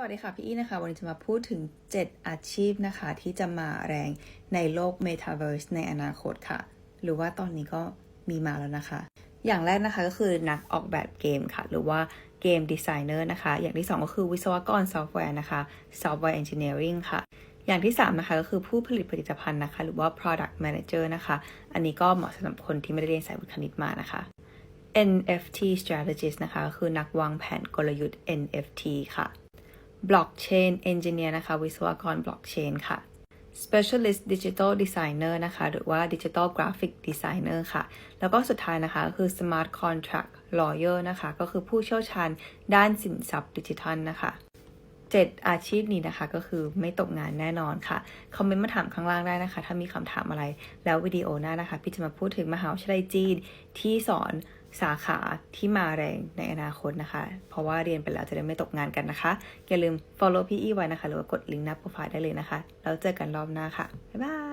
สวัสดีค่ะพี่อี้นะคะ วันนี้จะมาพูดถึง 7 อาชีพนะคะ ที่จะมาแรงในโลก Metaverse ในอนาคตค่ะ หรือว่าตอนนี้ก็มีมาแล้วนะคะ อย่างแรกนะคะก็คือนักออกแบบเกมค่ะ หรือว่าเกมดีไซเนอร์นะคะ อย่างที่ 2 ก็คือวิศวกรซอฟต์แวร์นะคะ Software Engineering ค่ะ อย่างที่ 3 นะคะก็คือผู้ผลิตผลิตภัณฑ์นะคะ หรือว่า Product Manager นะคะ อันนี้ก็เหมาะสำหรับคนที่ไม่ได้เรียนสายวิทย์คณิตมานะคะ NFT strategist นะคะ คือนักวางแผนกลยุทธ์ NFT ค่ะ Blockchain Engineer นะคะ วิศวกร Blockchain ค่ะ Specialist Digital Designer นะคะ หรือว่า Digital Graphic Designer ค่ะ แล้วก็สุดท้ายนะคะก็คือ Smart Contract Lawyer นะคะ ก็คือผู้เชี่ยวชาญด้านสินทรัพย์ดิจิทัลนะคะ7อาชีพนี้นะคะก็คือไม่ตกงานแน่นอนค่ะ คอมเมนต์มาถามข้างล่างได้นะคะ ถ้ามีคำถามอะไร แล้ววิดีโอหน้านะคะ พี่จะมาพูดถึงมหาวิทยาลัยจีนที่สอน สาขาที่มาแรงในอนาคตนะคะ เพราะว่าเรียนไปแล้วจะได้ไม่ตกงานกันนะคะ อย่าลืม follow พี่อีไว้นะคะ หรือว่ากดลิงก์หน้าโปรไฟล์ได้เลยนะคะ แล้วเจอกันรอบหน้าค่ะ บ๊ายบาย